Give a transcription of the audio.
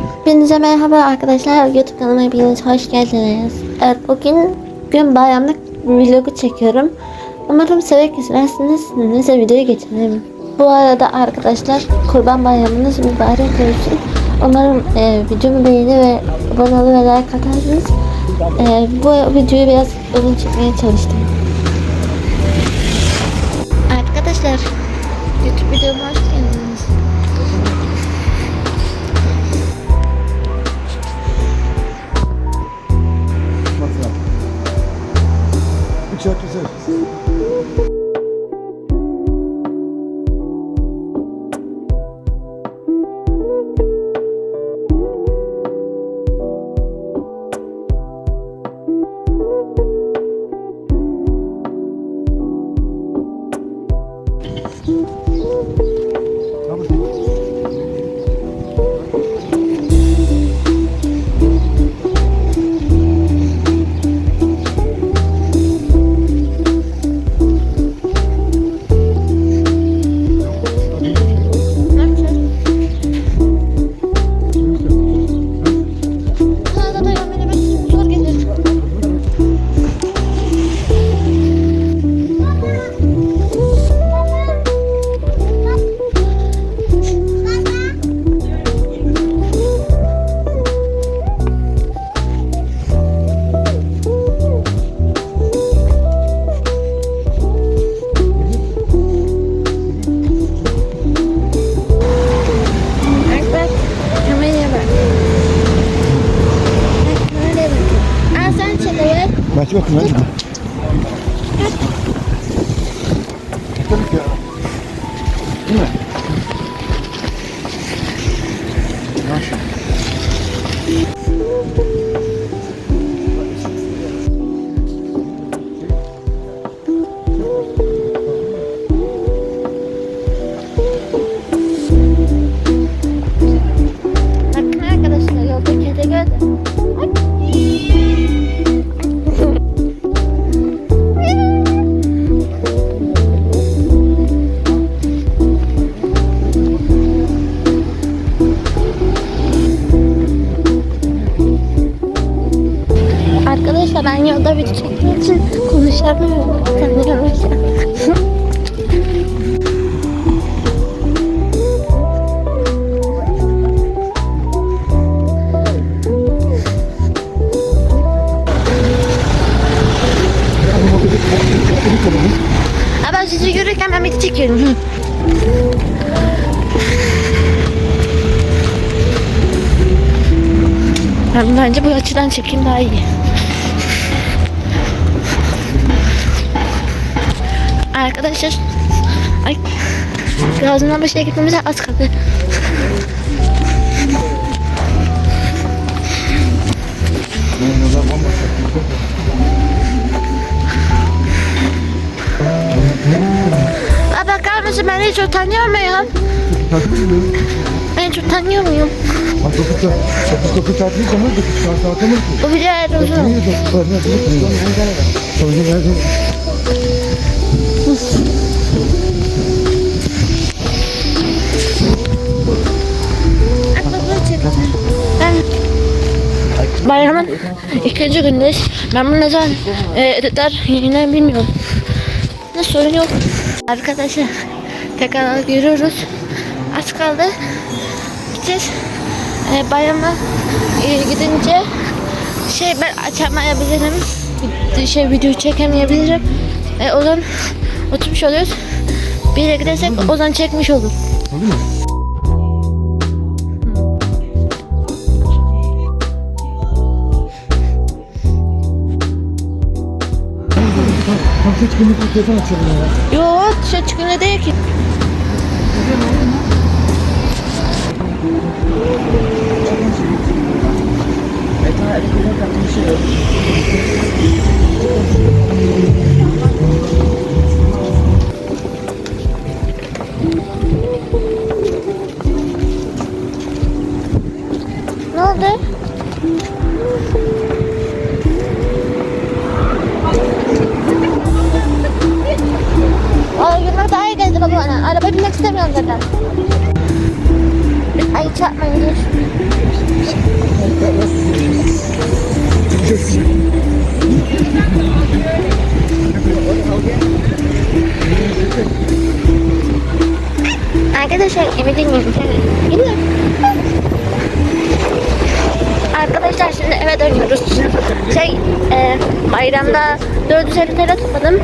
Hepinize merhaba arkadaşlar. YouTube kanalıma hepiniz hoş geldiniz. Evet bugün gün bayramlık vlogu çekiyorum. Umarım severek izlersiniz. Neyse videoyu geçelim. Bu arada arkadaşlar kurban bayramınız mübarek olsun. Umarım e, videomu beğeni ve abone ol ve like atarsınız. E, bu videoyu biraz uzun çekmeye çalıştım. Arkadaşlar Çok Ito na yun. Ito na. Ito na. Arkadaşlar ben yolda video çekmek için konuşamıyorum. Aa, ben sizi yürürken ben video çekiyorum. Ben bence bu açıdan çekeyim daha iyi. Arkadaşlar ay Gazi'den başına gitmemize az kaldı. Aa, bakar mısın ben hiç utanıyor muyum? Ben hiç utanıyor muyum? Bak dokuz saat. Dokuz dokuz saat değil ama dokuz saat saat olur ki. Bu video eğer uzun. Niye dokuz saat ne yapıyorsun? Sonra geldim. Bayramın ikinci gündeyiz. Ben bunu ne zaman e, editler yine bilmiyorum. Ne sorun yok. Arkadaşlar tekrar yürüyoruz. Az kaldı. Gideceğiz. E, bayrama e, gidince şey ben açamayabilirim. Şey video çekemeyebilirim. E, o zaman oturmuş oluyoruz. Bir yere gidersek o zaman çekmiş olur. Oldu mu? Kaç günlük bir telefon açıyorum ya. Yok dışarı çıkınca değil ki. Ne oldu? Yıllar daha iyi gezdi baba bana. Araba binmek istemiyorum zaten. Ay çarpmayın dur. Arkadaşlar eve dönüyorum. Gidiyorum. Arkadaşlar şimdi eve dönüyoruz. Şey, e, bayramda 450 TL topladım.